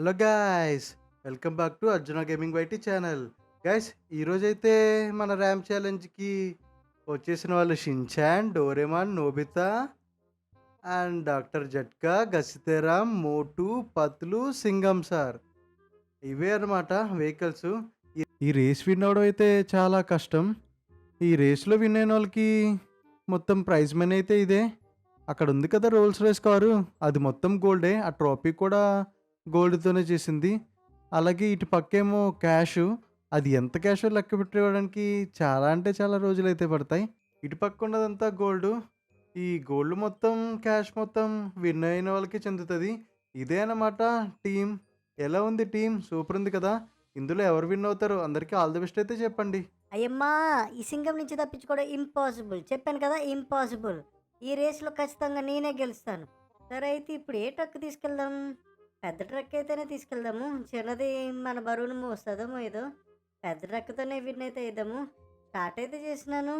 Hello guys welcome back to Arjuna gaming YT channel. Guys ఈరోజైతే మన ram ఛాలెంజ్కి వచ్చేసిన వాళ్ళు Shinchan Doraemon Nobita and doctor Jhatka గసితేరామ్ Motu Patlu Singam sir. ఇవే అనమాట వెహికల్స్. ఈ రేస్ విన్ అవడం అయితే చాలా కష్టం. ఈ రేస్లో విన్ అయిన వాళ్ళకి మొత్తం ప్రైజ్ మనీ అయితే ఇదే. అక్కడ ఉంది కదా రోల్స్ రేస్ కారు. అది మొత్తం గోల్డే. ఆ ట్రోఫీ కూడా గోల్డ్తోనే చేసింది. అలాగే ఇటు పక్కేమో క్యాష్. అది ఎంత క్యాష్ లెక్క పెట్టుకోవడానికి చాలా అంటే చాలా రోజులు అయితే పడతాయి. ఇటు పక్క ఉన్నదంతా గోల్డ్. ఈ గోల్డ్ మొత్తం క్యాష్ మొత్తం విన్ అయిన వాళ్ళకి చెందుతుంది. ఇదే అన్నమాట టీం ఎలా ఉంది టీం సూపర్ ఉంది కదా. ఇందులో ఎవరు విన్ అవుతారు అందరికీ ఆల్ ది బెస్ట్ అయితే చెప్పండి. అయ్యమ్మా! ఈ సింగం నుంచి తప్పించుకోవడం ఇంపాసిబుల్. చెప్పాను కదా ఇంపాసిబుల్. ఈ రేస్లో ఖచ్చితంగా నేనే గెలుస్తాను. సరే అయితే ఇప్పుడు ఏ టక్కు తీసుకెళ్దాం? పెద్ద ట్రక్ అయితేనే తీసుకెళ్దాము. చిన్నది మన బరువును మోస్తుందో ఏదో పెద్ద ట్రక్తోనే విన్ అయితే ఇద్దాము స్టార్ట్ అయితే చేసినాను.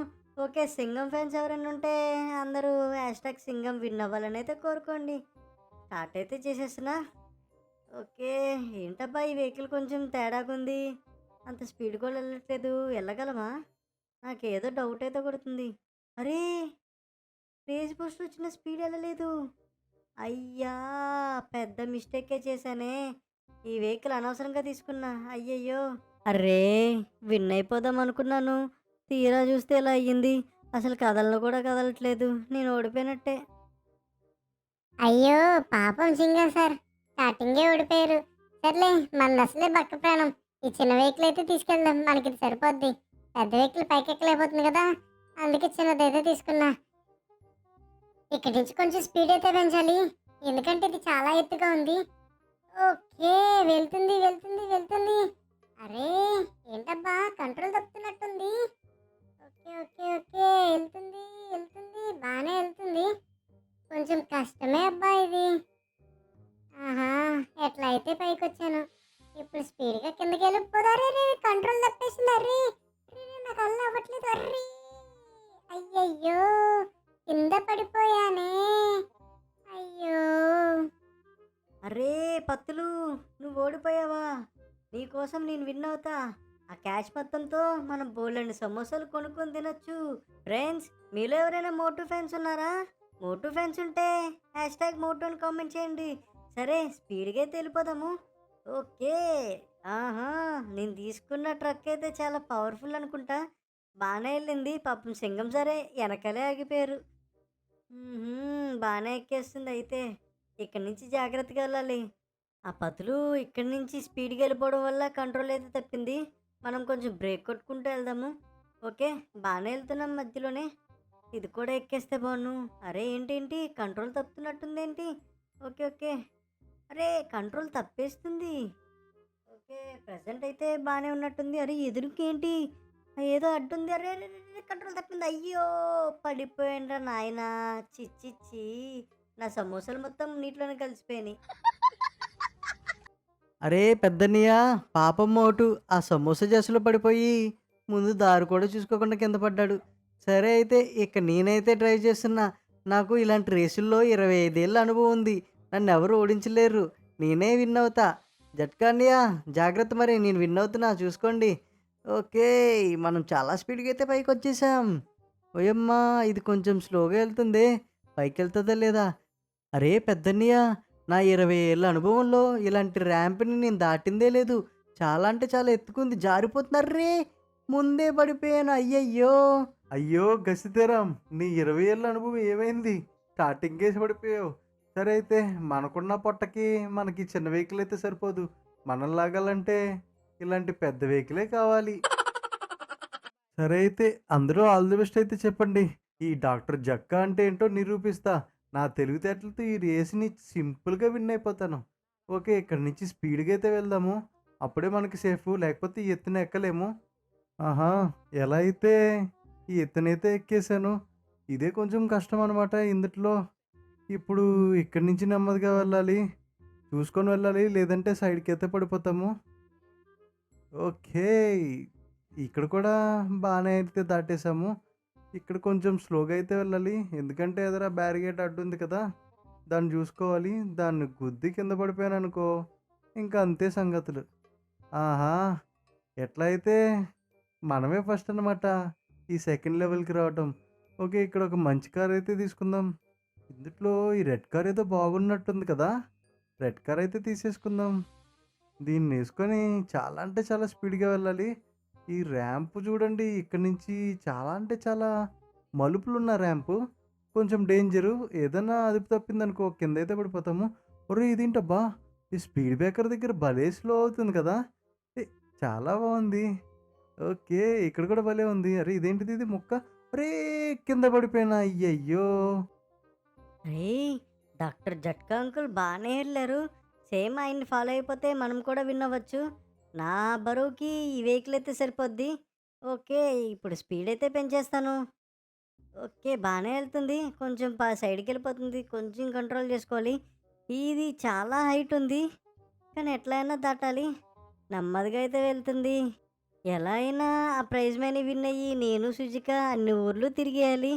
ఓకే సింగం ఫ్యాన్స్ ఎవరైనా ఉంటే అందరూ హ్యాష్ ట్యాగ్ సింగం విన్ అవ్వాలని అయితే కోరుకోండి. స్టార్ట్ అయితే చేసేసిన ఓకే ఏంటబ్బా ఈ వెహికల్ కొంచెం తేడాగుంది అంత స్పీడ్ కూడా వెళ్ళట్లేదు. వెళ్ళగలమా? నాకేదో డౌట్ అయితే కొడుతుంది. అరే రేజ్ పోస్ట్ వచ్చిన స్పీడ్ వెళ్ళలేదు. అయ్యా! పెద్ద మిస్టేకే చేశానే. ఈ వెహికల్ అనవసరంగా తీసుకున్నా. అయ్యయ్యో! అరే విన్ అయిపోదాం అనుకున్నాను. తీరా చూస్తే ఇలా అయ్యింది? అసలు కదలను కూడా కదలట్లేదు. నేను ఓడిపోయినట్టే. అయ్యో! పాపం సింగా సార్. స్టార్టింగే ఓడిపోయారు. సర్లే మన అసలే బక్క ప్రాణం. ఈ చిన్న వెహికల్ అయితే తీసుకెళ్దాం. మనకి ఇది సరిపోద్ది. పెద్ద వెహికల్ పైకి ఎక్కలేకపోతుంది కదా. అందుకే చిన్నదైతే తీసుకున్నా. ఇక్కడి నుంచి కొంచెం స్పీడ్ అయితే పెంచాలి ఎందుకంటే ఇది చాలా ఎత్తుగా ఉంది. ఓకే వెళ్తుంది వెళ్తుంది వెళ్తుంది. అరే పత్తులు నువ్వు ఓడిపోయావా? నీకోసం నేను విన్ అవుతా. ఆ క్యాష్ మొత్తంతో మనం బోల్డ్ సమోసాలు కొనుక్కొని తినొచ్చు. ఫ్రెండ్స్ మీలో ఎవరైనా మోటో ఫ్యాన్స్ ఉన్నారా? మోటూ ఫ్యాన్స్ ఉంటే హ్యాష్ ట్యాగ్ మోటోని అని కామెంట్ చేయండి. సరే స్పీడ్గా అయితే వెళ్ళిపోదాము. ఓకే. ఆహా నేను తీసుకున్న ట్రక్ అయితే చాలా పవర్ఫుల్ అనుకుంటా. బాగానే వెళ్ళింది. పాపం సింగం సరే వెనకాలే ఆగిపోయారు. బాగానే ఎక్కేస్తుంది అయితే. ఇక్కడి నుంచి జాగ్రత్తగా వెళ్ళాలి. ఆ పతులు ఇక్కడి నుంచి స్పీడ్గా వెళ్ళిపోవడం వల్ల కంట్రోల్ అయితే తప్పింది. మనం కొంచెం బ్రేక్ కొట్టుకుంటూ వెళ్దాము. ఓకే? బాగానే వెళ్తున్నాం మధ్యలోనే. ఇది కూడా ఎక్కేస్తే బాగును అరే ఏంటేంటి? కంట్రోల్ తప్పుతున్నట్టుంది ఏంటి ఓకే ఓకే. అరే కంట్రోల్ తప్పేస్తుంది. ఓకే ప్రజెంట్ అయితే బాగానే ఉన్నట్టుంది. అరే ఎదురుకేంటి? ఏదో అడ్డుంది. అరే కంట్రోల్ తప్పింది. అయ్యో పడిపోయిండ్రా నాయనా. చిచ్చిచ్చి నా సమోసాలు మొత్తం నీటిలోనే కలిసిపోయినాయి. అరే పెద్దన్నయ్య పాపం మోటు. ఆ సమోసా జస్సులో పడిపోయి ముందు దారి కూడా చూసుకోకుండా కింద పడ్డాడు. సరే అయితే ఇక నేనైతే ట్రై చేస్తున్నా. నాకు ఇలాంటి రేసుల్లో ఇరవై ఐదేళ్ళ అనుభవం ఉంది. నన్ను ఎవరు ఓడించలేరు. నేనే విన్ అవుతా. జట్కా జాగ్రత్త మరి. నేను విన్ అవుతున్నా. చూసుకోండి. ఓకే మనం చాలా స్పీడ్గా అయితే పైకి వచ్చేసాం ఓయమ్మా ఇది కొంచెం స్లోగా వెళ్తుంది. పైకి వెళ్తుందా లేదా? అరే పెద్దన్నయ్య నా ఇరవై ఏళ్ళ అనుభవంలో ఇలాంటి ర్యాంప్ని నేను దాటిందే లేదు. చాలా అంటే చాలా ఎత్తుకుంది. జారిపోతున్నారు రే ముందే పడిపోయాను. అయ్యయ్యో. అయ్యో గసితేరాం. నీ ఇరవై ఏళ్ళ అనుభవం ఏమైంది? స్టార్టింగ్ కేసి పడిపోయావు. సరే అయితే మనకున్న పొట్టకి మనకి చిన్న వెహికల్ అయితే సరిపోదు. మనం లాగాలంటే ఇలాంటి పెద్ద వెహికలే కావాలి. సరే అయితే అందరూ ఆల్ ది బెస్ట్ అయితే చెప్పండి. ఈ డాక్టర్ జక్కా అంటే ఏంటో నిరూపిస్తా. నా తెలివితేటలతో ఈ రేస్ని సింపుల్గా విన్ అయిపోతాను. ఓకే ఇక్కడ నుంచి స్పీడ్గా అయితే వెళ్దాము. అప్పుడే మనకి సేఫ్. లేకపోతే ఈ ఎత్తున ఎక్కలేము. ఆహా ఎలా అయితే ఈ ఎత్తునైతే ఎక్కేసాను ఇదే కొంచెం కష్టం అనమాట ఇందుట్లో. ఇప్పుడు ఇక్కడి నుంచి నెమ్మదిగా వెళ్ళాలి. చూసుకొని వెళ్ళాలి. లేదంటే సైడ్కి అయితే పడిపోతాము. ఓకే ఇక్కడ కూడా బాగానే అయితే దాటేసాము ఇక్కడ కొంచెం స్లోగా అయితే వెళ్ళాలి. ఎందుకంటే ఎదుర బ్యారిగేట్ అడ్డు ఉంది కదా. దాన్ని చూసుకోవాలి. దాన్ని గుద్ది కింద పడిపోయాను అనుకో ఇంకా అంతే సంగతులు. ఆహా! ఎట్లా అయితే? మనమే ఫస్ట్ అనమాట ఈ సెకండ్ లెవెల్కి రావటం. ఓకే ఇక్కడ ఒక మంచి కార్ అయితే తీసుకుందాం. ఇందులో ఈ రెడ్ కార్ ఏదో బాగున్నట్టుంది కదా. రెడ్ కార్ అయితే తీసేసుకుందాం. దీన్ని వేసుకొని చాలా అంటే చాలా స్పీడ్గా వెళ్ళాలి. ఈ ర్యాంప్ చూడండి ఇక్కడ నుంచి చాలా అంటే చాలా మలుపులు ఉన్న ర్యాంపు. కొంచెం డేంజరు. ఏదైనా అదుపు తప్పిందనుకో కింద అయితే పడిపోతాము. ఒరే ఇదేంటబ్బా? ఈ స్పీడ్ బ్రేకర్ దగ్గర భలే స్లో అవుతుంది కదా? ఏ, చాలా బాగుంది. ఓకే ఇక్కడ కూడా భలే ఉంది. అరే ఇదేంటిది ఇది ముక్క? అరే కింద పడిపోయినా. అయ్యయ్యో! రే డాక్టర్ జట్కా అంకుల్ బాగానే వెళ్ళారు. సేమ్ ఆయన్ని ఫాలో అయిపోతే మనం కూడా వినవచ్చు. నా బరువుకి ఈ వెహికల్ అయితే సరిపోద్ది. ఓకే ఇప్పుడు స్పీడ్ అయితే పెంచేస్తాను. ఓకే బాగానే వెళ్తుంది కొంచెం పా సైడ్కి వెళ్ళిపోతుంది కొంచెం కంట్రోల్ చేసుకోవాలి. ఇది చాలా హైట్ ఉంది. కానీ ఎట్లయినా దాటాలి. నెమ్మదిగా అయితే వెళ్తుంది. ఎలా అయినా ఆ ప్రైజ్ మనీ విన్ అయ్యి నేను సుజిక అన్ని ఊర్లు తిరిగేయాలి.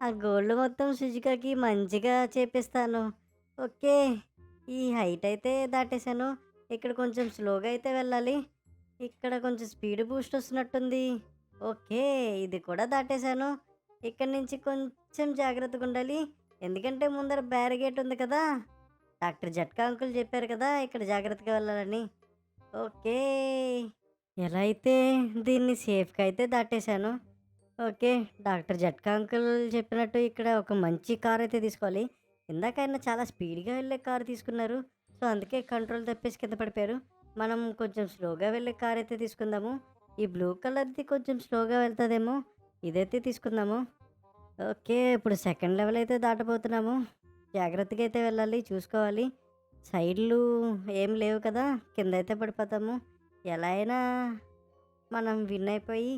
ఆ గోల్డ్ మొత్తం సుజికకి మంచిగా చేపిస్తాను. ఓకే ఈ హైట్ అయితే దాటేశాను. ఇక్కడ కొంచెం స్లోగా అయితే వెళ్ళాలి. ఇక్కడ కొంచెం స్పీడ్ బూస్ట్ వస్తున్నట్టుంది. ఓకే ఇది కూడా దాటేశాను. ఇక్కడ నుంచి కొంచెం జాగ్రత్తగా ఉండాలి. ఎందుకంటే ముందర బ్యారిగేట్ ఉంది కదా. డాక్టర్ జట్కా అంకుల్ చెప్పారు కదా ఇక్కడ జాగ్రత్తగా వెళ్ళాలని. ఓకే ఎలా అయితే దీన్ని సేఫ్గా అయితే దాటేశాను. ఓకే డాక్టర్ జట్కా అంకుల్ చెప్పినట్టు ఇక్కడ ఒక మంచి కార్ అయితే తీసుకోవాలి. ఇందాక ఆయన చాలా స్పీడ్గా వెళ్ళే కార్ తీసుకున్నారు. సో అందుకే కంట్రోల్ తప్పేసి కింద పడిపోయారు. మనం కొంచెం స్లోగా వెళ్ళే కార్ అయితే తీసుకుందాము. ఈ బ్లూ కలర్ది కొంచెం స్లోగా వెళ్తుందేమో. ఇదైతే తీసుకుందాము. ఓకే ఇప్పుడు సెకండ్ లెవెల్ అయితే దాటబోతున్నాము. జాగ్రత్తగా అయితే వెళ్ళాలి చూసుకోవాలి. సైడ్లు ఏం లేవు కదా కింద అయితే పడిపోతాము. ఎలా అయినా మనం విన్ అయిపోయి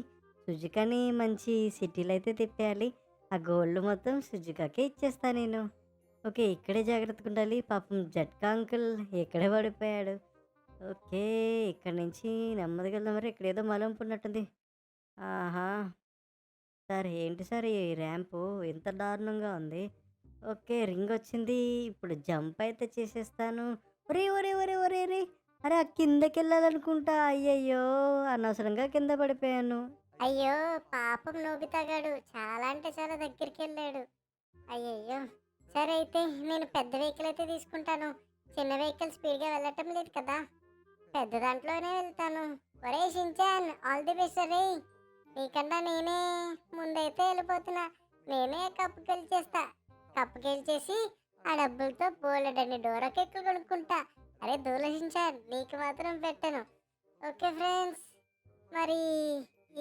సుజుకాని మంచి సిటీలో అయితే తిప్పేయాలి. ఆ గోల్డ్ మొత్తం సుజుకాకే ఇచ్చేస్తాను నేను. ఓకే. ఇక్కడే జాగ్రత్తగా ఉండాలి పాపం జట్కా అంకుల్ ఇక్కడే పడిపోయాడు? ఓకే. ఇక్కడ నుంచి నెమ్మదిగా వెళ్దాం మరి. ఇక్కడ ఏదో మలంపు ఉన్నట్టుంది ఆహా. సార్ ఏంటి సార్ ఈ ర్యాంపు? ఎంత దారుణంగా ఉంది. ఓకే. రింగ్ వచ్చింది. ఇప్పుడు జంప్ అయితే చేసేస్తాను. ఒరే ఒరే ఒరే ఒరే రే అరే ఆ కిందకి వెళ్ళాలనుకుంటా అయ్యయ్యో. అనవసరంగా కింద పడిపోయాను. అయ్యో. పాపం నోబితాగాడు. చాలా అంటే చాలా దగ్గరికి వెళ్ళాడు అయ్యయ్యో. సరే అయితే నేను పెద్ద వెహికల్ అయితే తీసుకుంటాను. చిన్న వెహికల్ స్పీడ్గా వెళ్ళటం లేదు కదా. పెద్ద దాంట్లోనే వెళ్తాను. ఒరే షించాన్ ఆల్ ది బెస్ట్ రే. నీకన్నా నేనే ముందైతే వెళ్ళిపోతున్నా. నేనే కప్పు గెలిచేస్తా కప్పు గెలిచేసి ఆ డబ్బులతో బోలెడన్ని డోరా కేకులు కొనుక్కుంటా. అరే దూలసించాన్ నీకు మాత్రం పెట్టను. ఓకే ఫ్రెండ్స్ మరి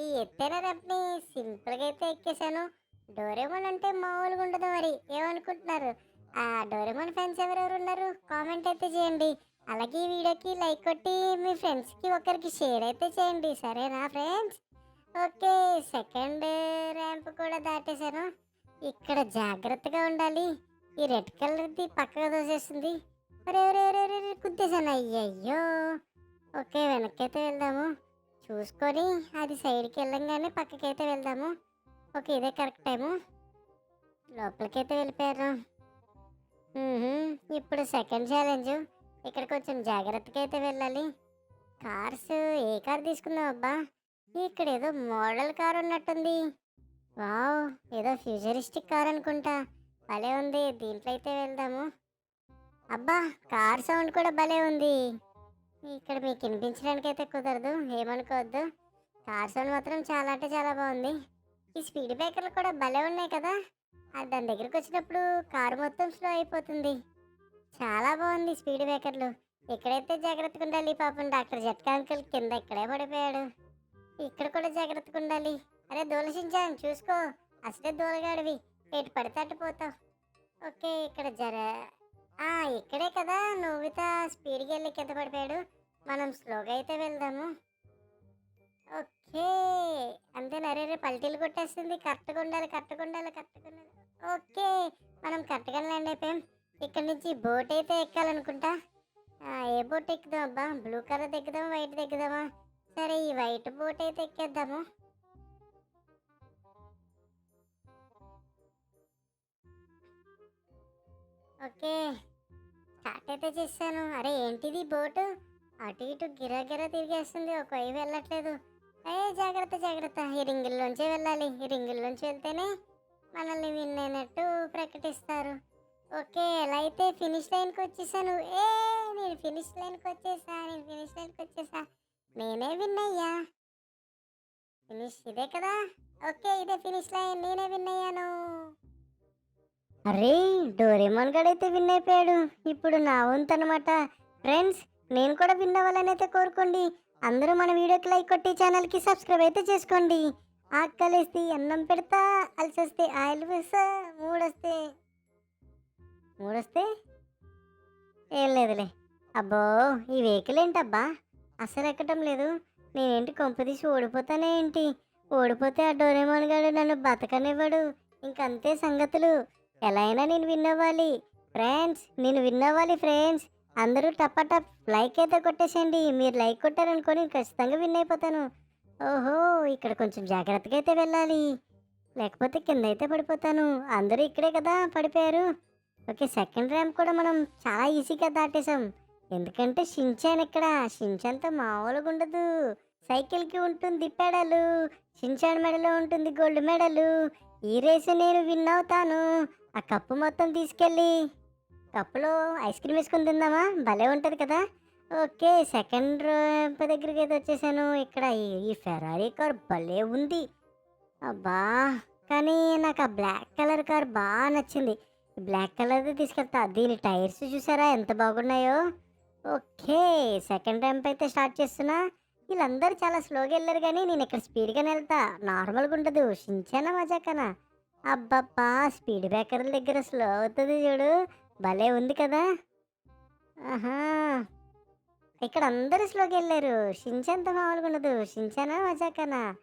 ఈ ఎత్తైన రంప్ని సింపుల్గా అయితే ఎక్కేశాను. డోరేమోన్ అంటే మామూలుగా ఉండదు మరి. ఏమనుకుంటున్నారు? ఆ డోరేమోన్ ఫ్యాన్స్ ఎవరెవరు ఉన్నారు? కామెంట్ అయితే చేయండి. అలాగే ఈ వీడియోకి లైక్ కొట్టి మీ ఫ్రెండ్స్కి ఒకరికి షేర్ అయితే చేయండి. సరేనా ఫ్రెండ్స్? ఓకే సెకండ్ ర్యాంప్ కూడా దాటేశాను. ఇక్కడ జాగ్రత్తగా ఉండాలి. ఈ రెడ్ కలర్ది పక్కగా దోసేస్తుంది మరి అరే అరే అయ్యయ్యో! ఓకే వెనక్కైతే వెళ్దాము. చూసుకొని అది సైడ్కి వెళ్ళంగానే పక్కకైతే వెళ్దాము. ఓకే ఇదే కరెక్ట్ టైము. లోపలికైతే వెళ్ళిపోయారు? ఇప్పుడు సెకండ్ ఛాలెంజ్. ఇక్కడ కొంచెం జాగ్రత్తగా అయితే వెళ్ళాలి. కార్స్ ఏ కార్ తీసుకుందాం అబ్బా? ఇక్కడ ఏదో మోడల్ కార్ ఉన్నట్టుంది. వావ్ ఏదో ఫ్యూచరిస్టిక్ కార్ అనుకుంటా. భలే ఉంది దీంట్లో అయితే వెళ్దాము. అబ్బా కార్ సౌండ్ కూడా భలే ఉంది. ఇక్కడ మీకు వినిపించడానికి అయితే కుదరదు ఏమనుకోవద్దు. కార్ సౌండ్ మాత్రం చాలా అంటే చాలా బాగుంది. ఈ స్పీడ్ బ్రేకర్లు కూడా భలే ఉన్నాయి కదా. అది దాని దగ్గరికి వచ్చినప్పుడు కారు మొత్తం స్లో అయిపోతుంది. చాలా బాగుంది స్పీడ్ బ్రేకర్లు. ఇక్కడైతే జాగ్రత్తగా ఉండాలి పాపం డాక్టర్ జట్కా అంకుల్ కింద ఇక్కడే పడిపోయాడు. ఇక్కడ కూడా జాగ్రత్తగా ఉండాలి. అరే దూలసించాను చూసుకో. అసలే దూలగాడివి. ఎటు పడితే అట్టుపోతావు ఓకే ఇక్కడ జర ఆ, ఇక్కడే కదా. నోవిత స్పీడ్కి వెళ్ళి కింద పడిపోయాడు. మనం స్లోగా అయితే వెళ్దాము. ఓకే. అంతే నరే పల్టీలు కొట్టేస్తుంది. కరెక్ట్గా ఉండాలి కరెక్ట్గా ఉండాలి కరెక్ట్గా ఉండాలి. ఓకే. మనం కరెక్ట్గా ల్యాండ్ అయిపోయాం. ఇక్కడ నుంచి బోట్ అయితే ఎక్కాలనుకుంటా. ఏ బోట్ ఎక్కుదాం అబ్బా? బ్లూ కలర్ ఎక్కుదాం వైట్ ఎక్కుదామా సరే ఈ వైట్ బోట్ అయితే ఎక్కేద్దాము. ఓకే. స్టార్ట్ అయితే చేశాను అరే ఏంటిది బోటు? అటు ఇటు గిరా గిరా తిరిగేస్తుంది. ఒక వైపు వెళ్ళట్లేదు. ఏ జాగ్రత్త జాగ్రత్త. ఈ రింగుల్లోంచే వెళ్ళాలి. ఈ రింగుల్లోంచి వెళ్తేనే మనల్ని విన్ అయినట్టు ప్రకటిస్తారు. ఓకే ఎలా అయితే ఫినిష్ లైన్కి వచ్చేసాను? ఏ నేను ఫినిష్ లైన్కి వచ్చేసా? నేను ఫినిష్ లైన్కి వచ్చేసా? నేనే విన్ అయ్యా. ఫినిష్ ఇదే కదా? ఓకే ఇదే ఫినిష్ లైన్. నేనే విన్ అయ్యాను. అరే డోరేమోన్ గడైతే విన్ అయిపోయాడు. ఇప్పుడు నా వంతు అనమాట ఫ్రెండ్స్ నేను కూడా విన్ అవ్వాలని అయితే కోరుకోండి. అందరూ మన వీడియోకి లైక్ కొట్టి ఛానల్కి సబ్స్క్రైబ్ అయితే చేసుకోండి. ఆకలిస్తే అన్నం పెడతా అలసిస్తే ఆయిల్ వేస్తా మూడొస్తే మూడొస్తే ఏం లేదులే. అబ్బో ఈ వెహికల్ ఏంటబ్బా? అసలు ఎక్కటం లేదు. నేనేంటి కొంపదీసి ఓడిపోతానే ఏంటి? ఓడిపోతే ఆ డోరేమోన్ గాడు నన్ను బతకనివ్వడు. ఇంకంతే సంగతులు. ఎలా అయినా నేను విన్ అవ్వాలి. ఫ్రెండ్స్ నేను విన్ అవ్వాలి ఫ్రెండ్స్ అందరూ టప్ప టప్ లైక్ అయితే కొట్టేసేయండి. మీరు లైక్ కొట్టారనుకోని ఖచ్చితంగా విన్ అయిపోతాను. ఓహో ఇక్కడ కొంచెం జాగ్రత్తగా అయితే వెళ్ళాలి. లేకపోతే కింద అయితే పడిపోతాను. అందరూ ఇక్కడే కదా పడిపోయారు. ఓకే సెకండ్ ర్యాంప్ కూడా మనం చాలా ఈజీగా దాటేసాం ఎందుకంటే షించాన్ ఇక్కడ. షించాన్తో మామూలుగా ఉండదు. సైకిల్కి ఉంటుంది పెడలు. షించాన్ మెడలో ఉంటుంది గోల్డ్ మెడలు. ఈ రేసు నేను విన్ అవుతాను. ఆ కప్పు మొత్తం తీసుకెళ్ళి కప్పులో ఐస్ క్రీమ్ వేసుకుని తిందామా? భలే ఉంటుంది కదా. ఓకే సెకండ్ ర్యాంప్ దగ్గరికి అయితే వచ్చేసాను. ఇక్కడ ఈ- ఫెరారీ కార్ భలే ఉంది. అబ్బా! కానీ నాకు ఆ బ్లాక్ కలర్ కార్ బాగా నచ్చింది. బ్లాక్ కలర్ది తీసుకెళ్తా. దీని టైర్స్ చూసారా? ఎంత బాగున్నాయో. ఓకే సెకండ్ ర్యాంప్ అయితే స్టార్ట్ చేస్తున్నా. వీళ్ళందరూ చాలా స్లోగా వెళ్ళారు కానీ నేను ఇక్కడ స్పీడ్గానే వెళ్తా. నార్మల్గా ఉండదు. షించానా మజాకనా? అబ్బబ్బా! స్పీడ్ బ్రేకర్ల దగ్గర స్లో అవుతుంది చూడు. భలే ఉంది కదా. ఆహా! ఇక్కడ అందరూ స్లోకి వెళ్ళారు. షించంత మామూలుగా ఉండదు. షించానా మజాకనా?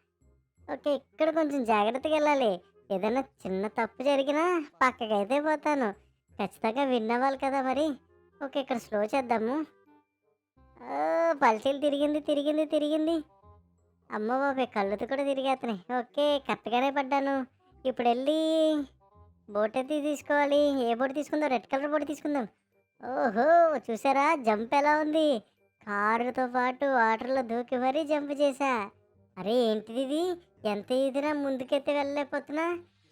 ఓకే ఇక్కడ కొంచెం జాగ్రత్తగా వెళ్ళాలి. ఏదైనా చిన్న తప్పు జరిగినా పక్కకైతే పోతాను. ఖచ్చితంగా విన్ అవ్వాలి కదా మరి. ఓకే ఇక్కడ స్లో చేద్దాము. పల్చీలు తిరిగింది తిరిగింది తిరిగింది. అమ్మ బాబాయ్ కళ్ళుతో కూడా తిరిగేస్తున్నాయి. ఓకే కరెక్ట్గానే పడ్డాను. ఇప్పుడు వెళ్ళి బోట్ అయితే తీసుకోవాలి? ఏ బోట్ తీసుకుందాం? రెడ్ కలర్ బోట్ తీసుకుందాం. ఓహో చూసారా? జంప్ ఎలా ఉంది? కారుతో పాటు వాటర్లో దూకి మరీ జంప్ చేశా. అరే ఏంటిది ఇది? ఎంత ఇదినా ముందుకైతే వెళ్ళలేకపోతున్నా.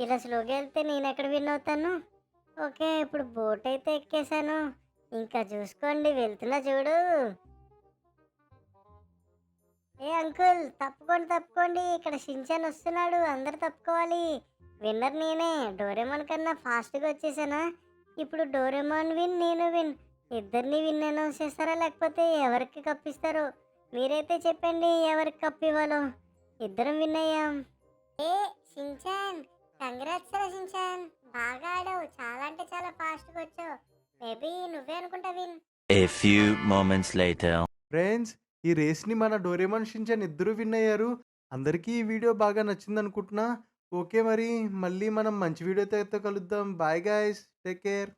ఇలా స్లోగా వెళ్తే నేను ఎక్కడ విన్ అవుతాను? ఓకే ఇప్పుడు బోట్ అయితే ఎక్కేసాను ఇంకా చూసుకోండి వెళ్తున్నా చూడు. ఏ అంకుల్ తప్పుకోండి తప్పుకోండి. ఇక్కడ షించాన్ వస్తున్నాడు అందరు తప్పుకోవాలి. విన్నర్ నేనే. డోరేమాన్ కన్నా ఫాస్ట్గా వచ్చేసానా? ఇప్పుడు డోరేమాన్ విన్ నేను విన్. ఇద్దరిని విన్ అనౌన్స్ చేస్తారా లేకపోతే ఎవరికి కప్పిస్తారో మీరైతే చెప్పండి ఎవరికి కప్పు ఇవ్వాలో. ఇద్దరం విన్ అయ్యాం. ఏ షించాన్. కంగ్రాట్స్ రా షించాన్. బాగా ఆడావు. చాలా అంటే చాలా ఫాస్ట్గా వచ్చావు. మేబీ నువ్వే అనుకుంటా win. A few moments later. Friends ఈ రేస్ని మన డోరేమాన్ షించాన్ ఇద్దరు విన్ అయ్యారు. అందరికీ ఈ వీడియో బాగా నచ్చింది అనుకుంటున్నా ఓకే మరి. మళ్ళీ మనం మంచి వీడియోతో అయితే కలుద్దాం. Bye guys take care